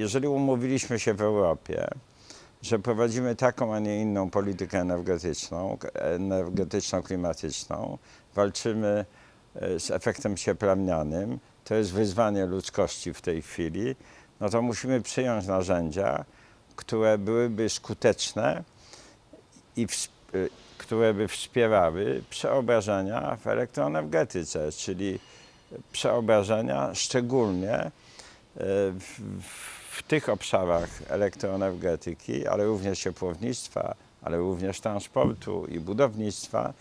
Jeżeli umówiliśmy się w Europie, że prowadzimy taką, a nie inną politykę energetyczną, energetyczno-klimatyczną, walczymy e, z efektem cieplarnianym, to jest wyzwanie ludzkości w tej chwili, no to musimy przyjąć narzędzia, które byłyby skuteczne i y, które by wspierały przeobrażenia w elektroenergetyce, czyli przeobrażenia szczególnie e, w, w tych obszarach elektroenergetyki, ale również ciepłownictwa, ale również transportu i budownictwa,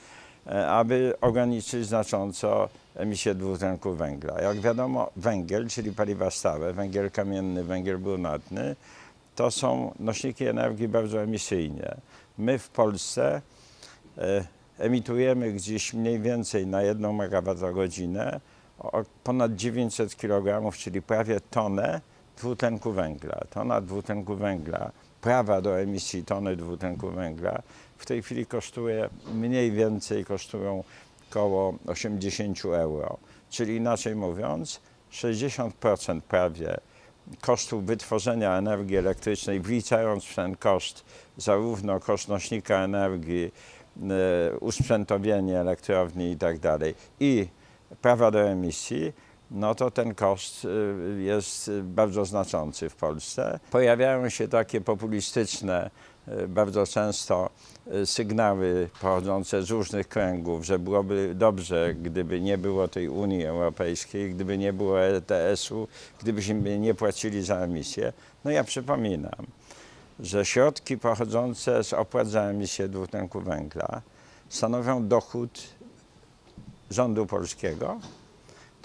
e, aby ograniczyć znacząco emisję dwutlenku węgla. Jak wiadomo, węgiel, czyli paliwa stałe, węgiel kamienny, węgiel brunatny, to są nośniki energii bardzo emisyjne. My w Polsce e, emitujemy gdzieś mniej więcej na 1 MWh ponad 900 kg, czyli prawie tonę dwutlenku węgla. Tona dwutlenku węgla, prawa do emisji tony dwutlenku węgla w tej chwili kosztuje mniej więcej kosztują około 80 euro. Czyli inaczej mówiąc, 60% prawie kosztów wytworzenia energii elektrycznej, wliczając w ten koszt zarówno koszt nośnika energii, e, usprzętowienie elektrowni i tak i prawa do emisji, no to ten koszt y, jest bardzo znaczący w Polsce. Pojawiają się takie populistyczne, y, bardzo często y, sygnały pochodzące z różnych kręgów, że byłoby dobrze, gdyby nie było tej Unii Europejskiej, gdyby nie było ETS-u, gdybyśmy nie płacili za emisję. No ja przypominam, że środki pochodzące z opłat za emisję dwutlenku węgla stanowią dochód rządu polskiego,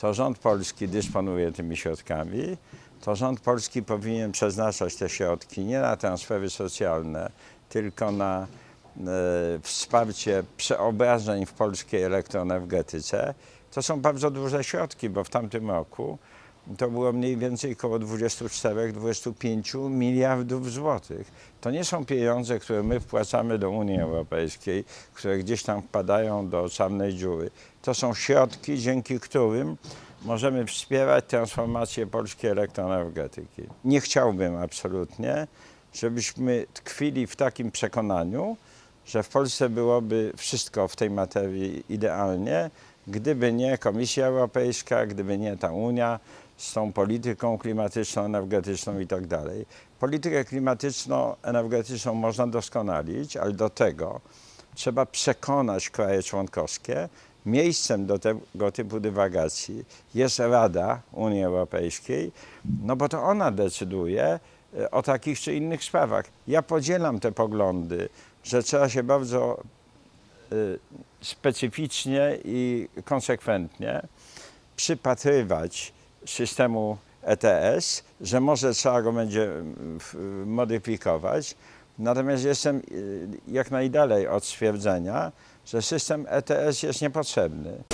to rząd polski dysponuje tymi środkami, to rząd polski powinien przeznaczać te środki nie na transfery socjalne, tylko na e, wsparcie przeobrażeń w polskiej elektroenergetyce. To są bardzo duże środki, bo w tamtym roku to było mniej więcej około 24-25 miliardów złotych. To nie są pieniądze, które my wpłacamy do Unii Europejskiej, które gdzieś tam wpadają do czarnej dziury. To są środki, dzięki którym możemy wspierać transformację polskiej elektroenergetyki. Nie chciałbym absolutnie, żebyśmy tkwili w takim przekonaniu, że w Polsce byłoby wszystko w tej materii idealnie, gdyby nie Komisja Europejska, gdyby nie ta Unia z tą polityką klimatyczną, energetyczną i tak dalej. Politykę klimatyczno-energetyczną można doskonalić, ale do tego trzeba przekonać kraje członkowskie. Miejscem do tego typu dywagacji jest Rada Unii Europejskiej, no bo to ona decyduje e, o takich czy innych sprawach. Ja podzielam te poglądy, że trzeba się bardzo y, specyficznie i konsekwentnie przypatrywać systemu ETS, że może trzeba go będzie mm, modyfikować. Natomiast jestem y, jak najdalej od stwierdzenia, że system ETS jest niepotrzebny.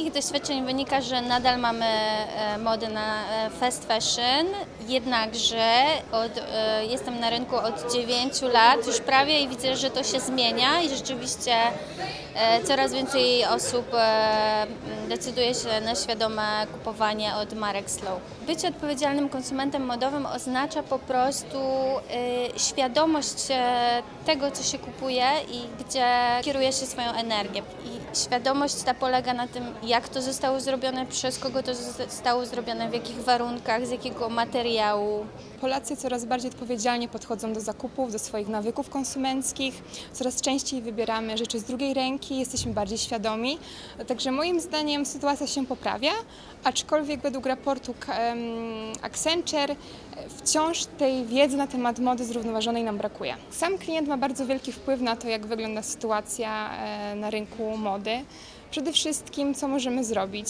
Moich doświadczeń wynika, że nadal mamy e, modę na e, fast fashion, jednakże od, e, jestem na rynku od 9 lat już prawie i widzę, że to się zmienia i rzeczywiście coraz więcej osób decyduje się na świadome kupowanie od marek slow. Bycie odpowiedzialnym konsumentem modowym oznacza po prostu świadomość tego, co się kupuje i gdzie kieruje się swoją energię. I świadomość ta polega na tym, jak to zostało zrobione, przez kogo to zostało zrobione, w jakich warunkach, z jakiego materiału. Polacy coraz bardziej odpowiedzialnie podchodzą do zakupów, do swoich nawyków konsumenckich. Coraz częściej wybieramy rzeczy z drugiej ręki, jesteśmy bardziej świadomi. Także moim zdaniem sytuacja się poprawia, aczkolwiek według raportu Accenture wciąż tej wiedzy na temat mody zrównoważonej nam brakuje. Sam klient ma bardzo wielki wpływ na to, jak wygląda sytuacja e, na rynku mody. Przede wszystkim, co możemy zrobić?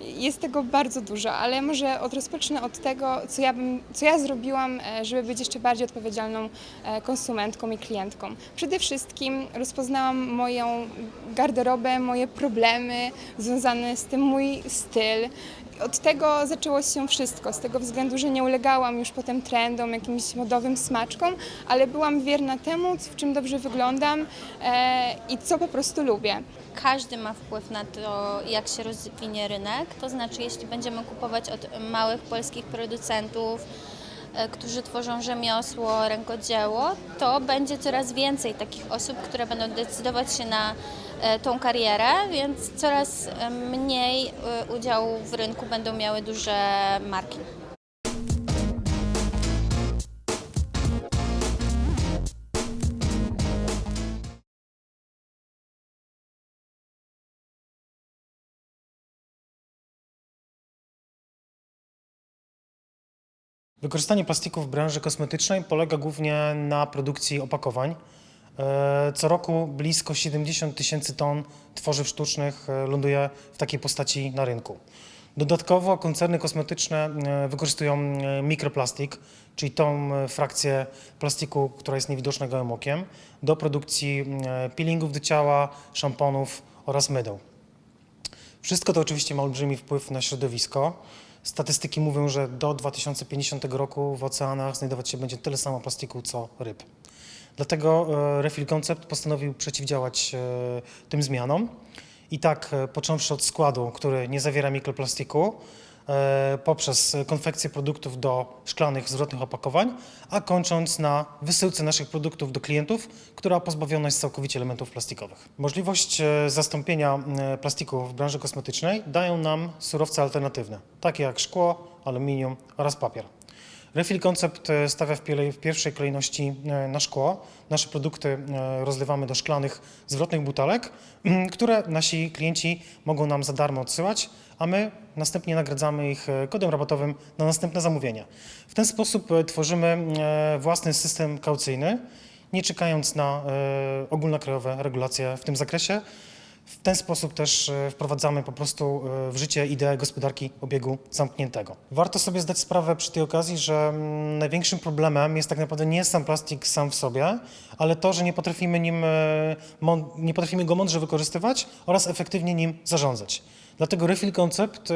Jest tego bardzo dużo, ale może od, rozpocznę od tego, co ja, bym, co ja zrobiłam, e, żeby być jeszcze bardziej odpowiedzialną e, konsumentką i klientką. Przede wszystkim rozpoznałam moją garderobę, moje problemy związane z tym mój styl. Od tego zaczęło się wszystko, z tego względu, że nie ulegałam już potem trendom, jakimś modowym smaczkom, ale byłam wierna temu, w czym dobrze wyglądam e, i co po prostu lubię. Każdy ma wpływ na to, jak się rozwinie rynek. To znaczy, jeśli będziemy kupować od małych polskich producentów, którzy tworzą rzemiosło, rękodzieło, to będzie coraz więcej takich osób, które będą decydować się na e, tą karierę, więc coraz e, mniej e, udziału w rynku będą miały duże marki. Wykorzystanie plastiku w branży kosmetycznej polega głównie na produkcji opakowań. E, Co roku blisko 70 tysięcy ton tworzyw sztucznych e, ląduje w takiej postaci na rynku. Dodatkowo koncerny kosmetyczne e, wykorzystują mikroplastik, czyli tą frakcję plastiku, która jest niewidoczna gołym okiem, do produkcji peelingów do ciała, szamponów oraz mydeł. Wszystko to oczywiście ma olbrzymi wpływ na środowisko. Statystyki mówią, że do 2050 roku w oceanach znajdować się będzie tyle samo plastiku co ryb. Dlatego e, Refill Concept postanowił przeciwdziałać e, tym zmianom. I tak, e, począwszy od składu, który nie zawiera mikroplastiku, poprzez konfekcję produktów do szklanych, zwrotnych opakowań, a kończąc na wysyłce naszych produktów do klientów, która pozbawiona jest całkowicie elementów plastikowych. Możliwość e, zastąpienia e, plastiku w branży kosmetycznej dają nam surowce alternatywne, takie jak szkło, aluminium oraz papier. Refill Concept e, stawia w, pierwszej kolejności e, na szkło. Nasze produkty e, rozlewamy do szklanych, zwrotnych butelek, mm, które nasi klienci mogą nam za darmo odsyłać, a my następnie nagradzamy ich kodem rabatowym na następne zamówienia. W ten sposób tworzymy własny system kaucyjny, nie czekając na ogólnokrajowe regulacje w tym zakresie. W ten sposób też e, wprowadzamy po prostu e, w życie ideę gospodarki obiegu zamkniętego. Warto sobie zdać sprawę przy tej okazji, że mm, największym problemem jest tak naprawdę nie sam plastik sam w sobie, ale to, że nie potrafimy, nim, e, nie potrafimy go mądrze wykorzystywać oraz efektywnie nim zarządzać. Dlatego Refill Concept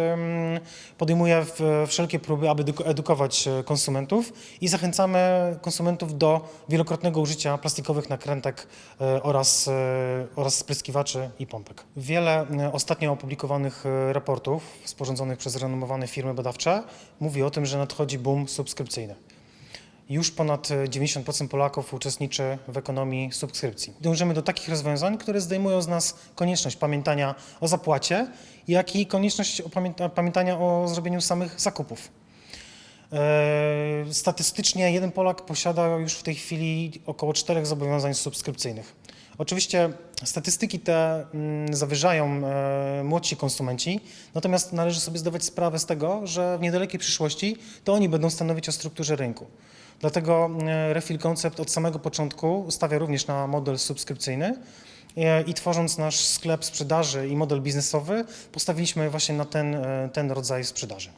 podejmuje wszelkie próby, aby edu- edukować e, konsumentów i zachęcamy konsumentów do wielokrotnego użycia plastikowych nakrętek e, oraz, e, oraz spryskiwaczy i pompek. Wiele ostatnio opublikowanych raportów sporządzonych przez renomowane firmy badawcze mówi o tym, że nadchodzi boom subskrypcyjny. Już ponad e, 90% Polaków uczestniczy w ekonomii subskrypcji. Dążymy do takich rozwiązań, które zdejmują z nas konieczność pamiętania o zapłacie, jak i konieczność pamiętania o zrobieniu samych zakupów. E, Statystycznie jeden Polak posiada już w tej chwili około czterech zobowiązań subskrypcyjnych. Oczywiście statystyki te mm, zawyżają e, młodsi konsumenci, natomiast należy sobie zdawać sprawę z tego, że w niedalekiej przyszłości to oni będą stanowić o strukturze rynku. Dlatego e, Refill Concept od samego początku stawia również na model subskrypcyjny e, i tworząc nasz sklep sprzedaży i model biznesowy postawiliśmy właśnie na ten, e, ten rodzaj sprzedaży.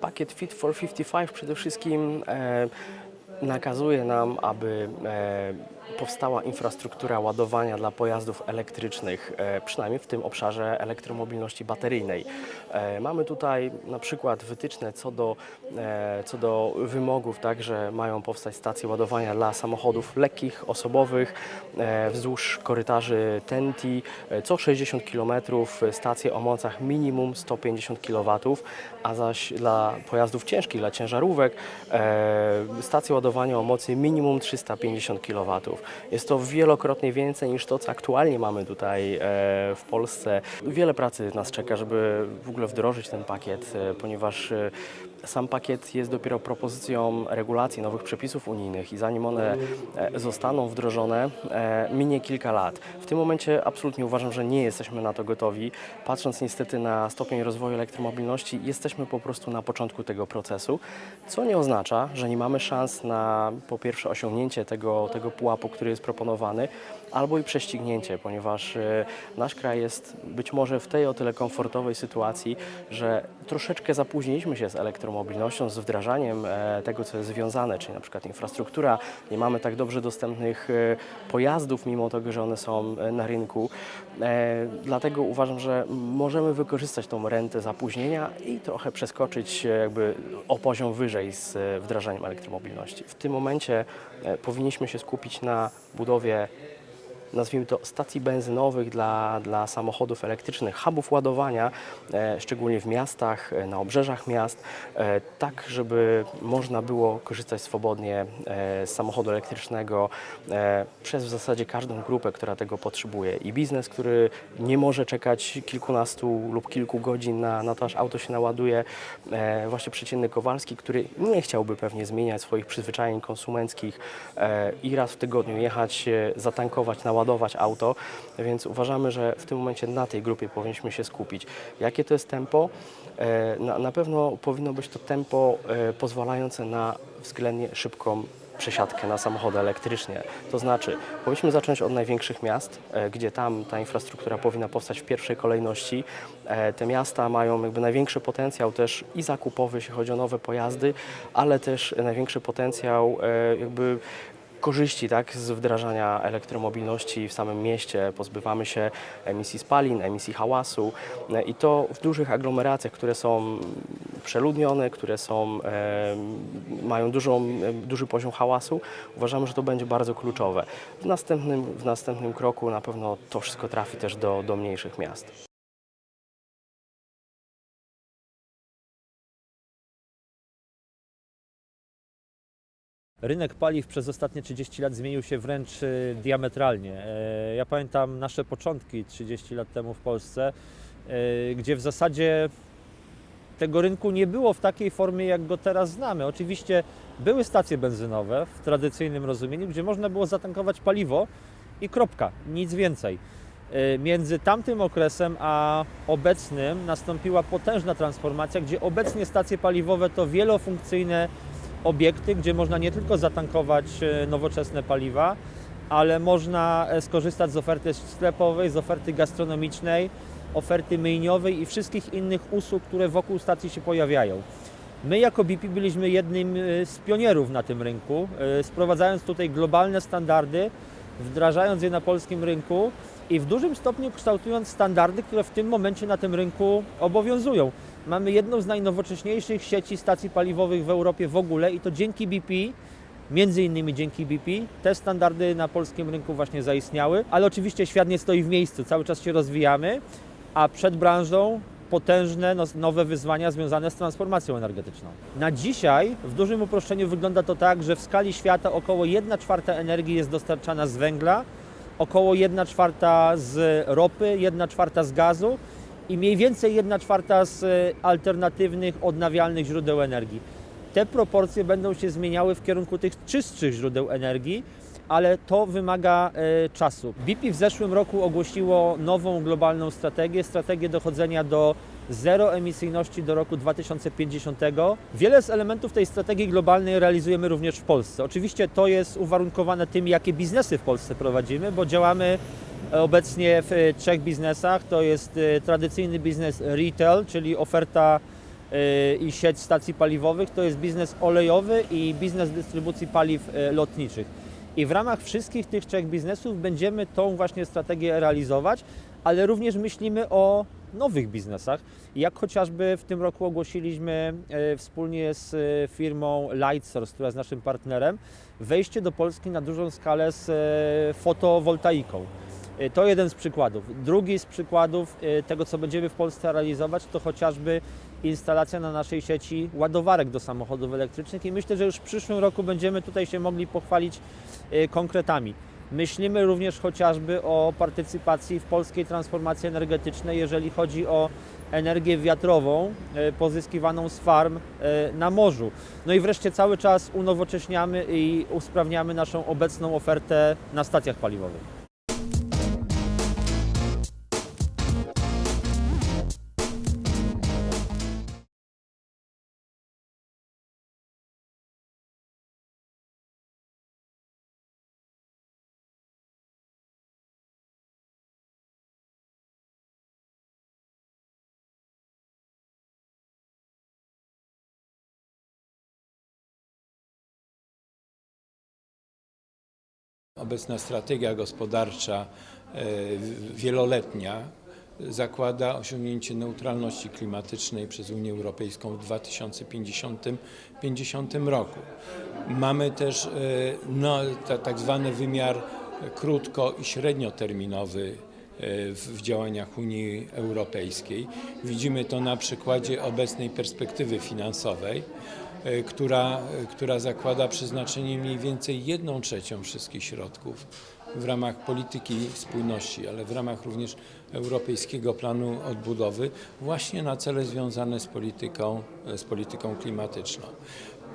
Pakiet Fit for 55 przede wszystkim e, nakazuje nam, aby e, powstała infrastruktura ładowania dla pojazdów elektrycznych, e, przynajmniej w tym obszarze elektromobilności bateryjnej. E, mamy tutaj na przykład wytyczne co do, co do wymogów, tak, że mają powstać stacje ładowania dla samochodów lekkich, osobowych wzdłuż korytarzy TENTI e, co 60 km stacje o mocach minimum 150 kW, a zaś dla pojazdów ciężkich, dla ciężarówek stacje ładowania o mocy minimum 350 kW. Jest to wielokrotnie więcej niż to, co aktualnie mamy tutaj e, w Polsce. Wiele pracy nas czeka, żeby w ogóle wdrożyć ten pakiet, e, ponieważ e, sam pakiet jest dopiero propozycją regulacji nowych przepisów unijnych i zanim one zostaną wdrożone, minie kilka lat. W tym momencie absolutnie uważam, że nie jesteśmy na to gotowi. Patrząc niestety na stopień rozwoju elektromobilności, jesteśmy po prostu na początku tego procesu, co nie oznacza, że nie mamy szans na po pierwsze osiągnięcie tego, tego pułapu, który jest proponowany, albo i prześcignięcie, ponieważ e, nasz kraj jest być może w tej o tyle komfortowej sytuacji, że troszeczkę zapóźniliśmy się z elektromobilnością, z wdrażaniem e, tego, co jest związane, czyli na przykład infrastruktura. Nie mamy tak dobrze dostępnych e, pojazdów, mimo tego, że one są na rynku. Dlatego uważam, że możemy wykorzystać tą rentę zapóźnienia i trochę przeskoczyć jakby o poziom wyżej z wdrażaniem elektromobilności. W tym momencie powinniśmy się skupić na budowie nazwijmy to stacji benzynowych dla, dla samochodów elektrycznych, hubów ładowania, e, szczególnie w miastach, e, na obrzeżach miast, e, tak żeby można było korzystać swobodnie z samochodu elektrycznego przez w zasadzie każdą grupę, która tego potrzebuje. I biznes, który nie może czekać kilkunastu lub kilku godzin na, na to, aż auto się naładuje, właśnie przeciętny Kowalski, który nie chciałby pewnie zmieniać swoich przyzwyczajeń konsumenckich i raz w tygodniu jechać, zatankować, naładować auto, więc uważamy, że w tym momencie na tej grupie powinniśmy się skupić. Jakie to jest tempo? E, Na, pewno powinno być to tempo e, pozwalające na względnie szybką przesiadkę na samochody elektryczne. To znaczy, powinniśmy zacząć od największych miast, e, gdzie tam ta infrastruktura powinna powstać w pierwszej kolejności. Te miasta mają jakby największy potencjał też i zakupowy, jeśli chodzi o nowe pojazdy, ale też największy potencjał jakby korzyści tak, z wdrażania elektromobilności w samym mieście. Pozbywamy się emisji spalin, emisji hałasu e, i to w dużych aglomeracjach, które są przeludnione, które są, e, mają dużą, e, duży poziom hałasu. Uważamy, że to będzie bardzo kluczowe. W następnym, w następnym kroku na pewno to wszystko trafi też do, do mniejszych miast. Rynek paliw przez ostatnie 30 lat zmienił się wręcz e, diametralnie. E, Ja pamiętam nasze początki 30 lat temu w Polsce, e, gdzie w zasadzie tego rynku nie było w takiej formie, jak go teraz znamy. Oczywiście były stacje benzynowe w tradycyjnym rozumieniu, gdzie można było zatankować paliwo i kropka, nic więcej. E, Między tamtym okresem a obecnym nastąpiła potężna transformacja, gdzie obecnie stacje paliwowe to wielofunkcyjne obiekty, gdzie można nie tylko zatankować e, nowoczesne paliwa, ale można e, skorzystać z oferty sklepowej, z oferty gastronomicznej, oferty myjniowej i wszystkich innych usług, które wokół stacji się pojawiają. My jako BP byliśmy jednym e, z pionierów na tym rynku, sprowadzając tutaj globalne standardy, wdrażając je na polskim rynku i w dużym stopniu kształtując standardy, które w tym momencie na tym rynku obowiązują. Mamy jedną z najnowocześniejszych sieci stacji paliwowych w Europie w ogóle i to dzięki BP, między innymi dzięki BP, te standardy na polskim rynku właśnie zaistniały, ale oczywiście świat nie stoi w miejscu, cały czas się rozwijamy, a przed branżą potężne no- nowe wyzwania związane z transformacją energetyczną. Na dzisiaj w dużym uproszczeniu wygląda to tak, że w skali świata około 1 czwarta energii jest dostarczana z węgla, około 1 czwarta z ropy, 1 czwarta z gazu i mniej więcej 1 czwarta z e, alternatywnych, odnawialnych źródeł energii. Te proporcje będą się zmieniały w kierunku tych czystszych źródeł energii, ale to wymaga e, czasu. BP w zeszłym roku ogłosiło nową globalną strategię, strategię dochodzenia do zeroemisyjności do roku 2050. Wiele z elementów tej strategii globalnej realizujemy również w Polsce. Oczywiście to jest uwarunkowane tym, jakie biznesy w Polsce prowadzimy, bo działamy obecnie w e, trzech biznesach. To jest e, tradycyjny biznes retail, czyli oferta y, i sieć stacji paliwowych, to jest biznes olejowy i biznes dystrybucji paliw lotniczych. I w ramach wszystkich tych trzech biznesów będziemy tą właśnie strategię realizować, ale również myślimy o nowych biznesach. Jak chociażby w tym roku ogłosiliśmy e, wspólnie z e, firmą Lightsource, która jest naszym partnerem, wejście do Polski na dużą skalę z e, fotowoltaiką. E, To jeden z przykładów. Drugi z przykładów e, tego, co będziemy w Polsce realizować, to chociażby instalacja na naszej sieci ładowarek do samochodów elektrycznych i myślę, że już w przyszłym roku będziemy tutaj się mogli pochwalić e, konkretami. Myślimy również chociażby o partycypacji w polskiej transformacji energetycznej, jeżeli chodzi o energię wiatrową pozyskiwaną z farm na morzu. No i wreszcie cały czas unowocześniamy i usprawniamy naszą obecną ofertę na stacjach paliwowych. Obecna strategia gospodarcza e, wieloletnia zakłada osiągnięcie neutralności klimatycznej przez Unię Europejską w 2050 50 roku. Mamy też e, no, ta, tak zwany wymiar krótko i średnioterminowy e, w działaniach Unii Europejskiej. Widzimy to na przykładzie obecnej perspektywy finansowej, która, e, która zakłada przeznaczenie mniej więcej 1 trzecią wszystkich środków w ramach polityki spójności, ale w ramach również Europejskiego Planu Odbudowy właśnie na cele związane z polityką, e, z polityką klimatyczną.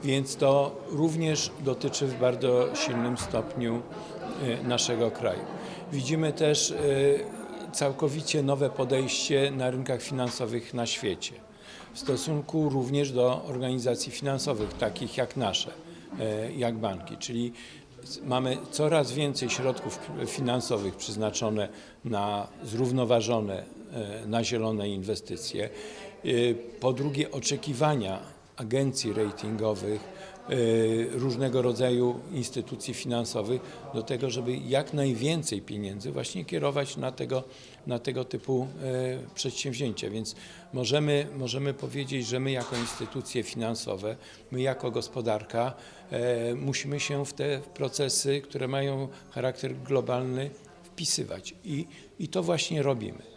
Więc to również dotyczy w bardzo silnym stopniu e, naszego kraju. Widzimy też e, całkowicie nowe podejście na rynkach finansowych na świecie w stosunku również do organizacji finansowych, takich jak nasze, e, jak banki, czyli mamy coraz więcej środków finansowych przeznaczone na zrównoważone, e, na zielone inwestycje. E, Po drugie, oczekiwania agencji ratingowych, różnego rodzaju instytucji finansowych do tego, żeby jak najwięcej pieniędzy właśnie kierować na tego, na tego typu e, przedsięwzięcia. Więc możemy, możemy powiedzieć, że my jako instytucje finansowe, my jako gospodarka e, musimy się w te procesy, które mają charakter globalny, wpisywać. I, i to właśnie robimy.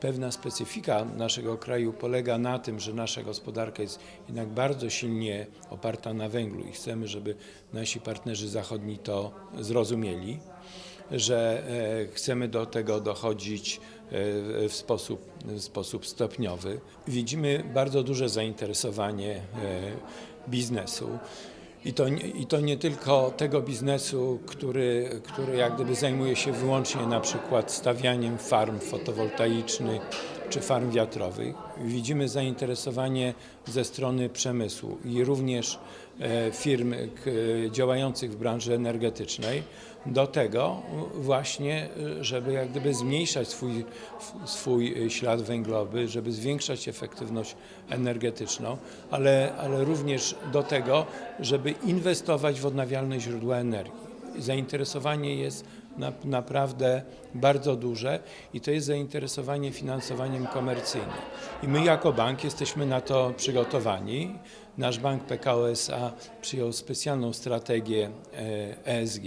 Pewna specyfika naszego kraju polega na tym, że nasza gospodarka jest jednak bardzo silnie oparta na węglu i chcemy, żeby nasi partnerzy zachodni to zrozumieli, że e, chcemy do tego dochodzić e, w sposób, w sposób stopniowy. Widzimy bardzo duże zainteresowanie e, biznesu. I to, I to nie tylko tego biznesu, który, który jak gdyby zajmuje się wyłącznie na przykład stawianiem farm fotowoltaicznych czy farm wiatrowych. Widzimy zainteresowanie ze strony przemysłu i również e, firm k, działających w branży energetycznej do tego właśnie, e, żeby jak gdyby zmniejszać swój, swój e, ślad węglowy, żeby zwiększać efektywność energetyczną, ale, ale również do tego, żeby inwestować w odnawialne źródła energii. Zainteresowanie jest na, naprawdę bardzo duże i to jest zainteresowanie finansowaniem komercyjnym. I my jako bank jesteśmy na to przygotowani. Nasz bank PKO SA przyjął specjalną strategię e, ESG,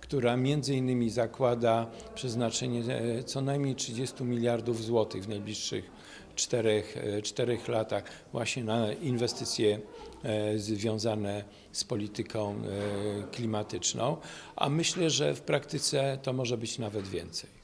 która między innymi zakłada przeznaczenie e, co najmniej 30 miliardów złotych w najbliższych czterech, e, czterech latach właśnie na inwestycje e, związane z polityką e, klimatyczną, a myślę, że w praktyce to może być nawet więcej.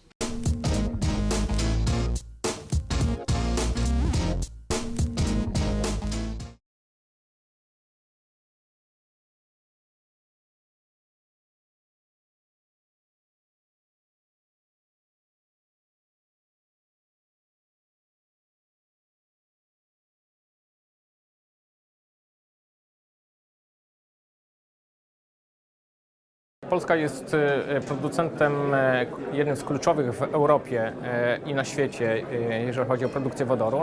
Polska jest e, producentem, e, jednym z kluczowych w Europie e, i na świecie, jeżeli chodzi o produkcję wodoru.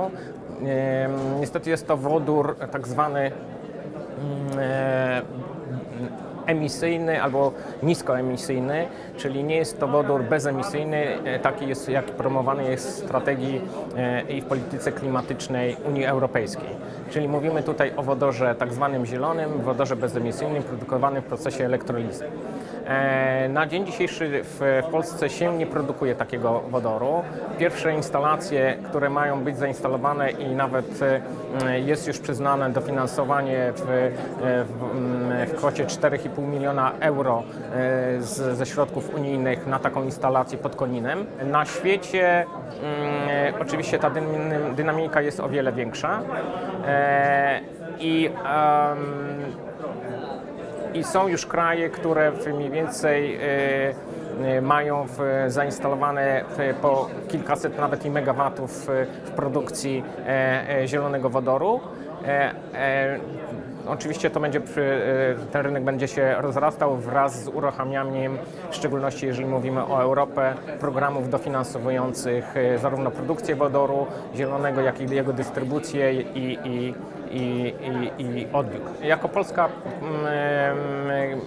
Niestety jest to wodór tak zwany mm, emisyjny albo niskoemisyjny, czyli nie jest to wodór bezemisyjny, taki jest, jak promowany jest w strategii i w polityce klimatycznej Unii Europejskiej. Czyli mówimy tutaj o wodorze tak zwanym zielonym, wodorze bezemisyjnym produkowanym w procesie elektrolizy. E, Na dzień dzisiejszy w Polsce się nie produkuje takiego wodoru. Pierwsze instalacje, które mają być zainstalowane i nawet e, jest już przyznane dofinansowanie w, e, w, m, w kwocie 4,5 miliona euro z, ze środków unijnych na taką instalację pod Koninem. Na świecie mm, oczywiście ta dynam- dynamika jest o wiele większa i em, i są już kraje, które mniej więcej e, e, mają w, zainstalowane po kilkaset nawet i megawatów e, w produkcji e, e, zielonego wodoru. E, Oczywiście to będzie, ten rynek będzie się rozrastał wraz z uruchamianiem, w szczególności jeżeli mówimy o Europę, programów dofinansowujących zarówno produkcję wodoru zielonego, jak i jego dystrybucję i, i, i, i, i odbiór. Jako Polska mm, em,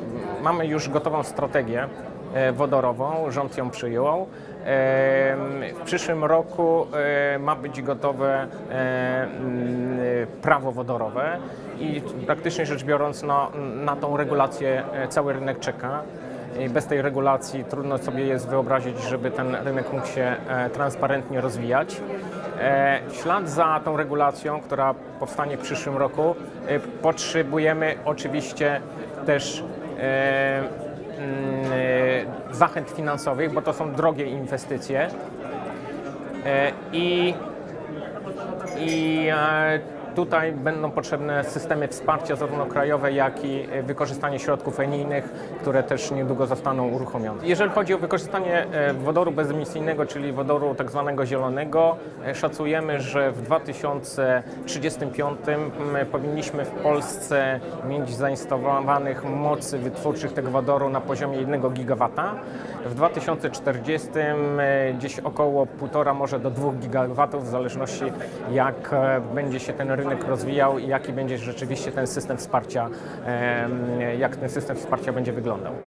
mamy już gotową strategię e, wodorową, rząd ją przyjął. Em, W przyszłym roku e, ma być gotowe e, mm, prawo wodorowe i praktycznie rzecz biorąc no, na tą regulację e, cały rynek czeka. I bez tej regulacji trudno sobie jest wyobrazić, żeby ten rynek mógł się e, transparentnie rozwijać. E, W ślad za tą regulacją, która powstanie w przyszłym roku, e, potrzebujemy oczywiście też e, mm, zachęt finansowych, bo to są drogie inwestycje. I i tutaj będą potrzebne systemy wsparcia zarówno krajowe, jak i e, wykorzystanie środków unijnych, które też niedługo zostaną uruchomione. Jeżeli chodzi o wykorzystanie e, wodoru bezemisyjnego, czyli wodoru tak zwanego zielonego, e, szacujemy, że w 2035 m, powinniśmy w Polsce mieć zainstalowanych mocy wytwórczych tego wodoru na poziomie 1 gigawata. W 2040 e, gdzieś około 1,5 może do 2 gigawatów, w zależności jak będzie się ten rynek rozwijał i jaki będzie rzeczywiście ten system wsparcia, jak ten system wsparcia będzie wyglądał.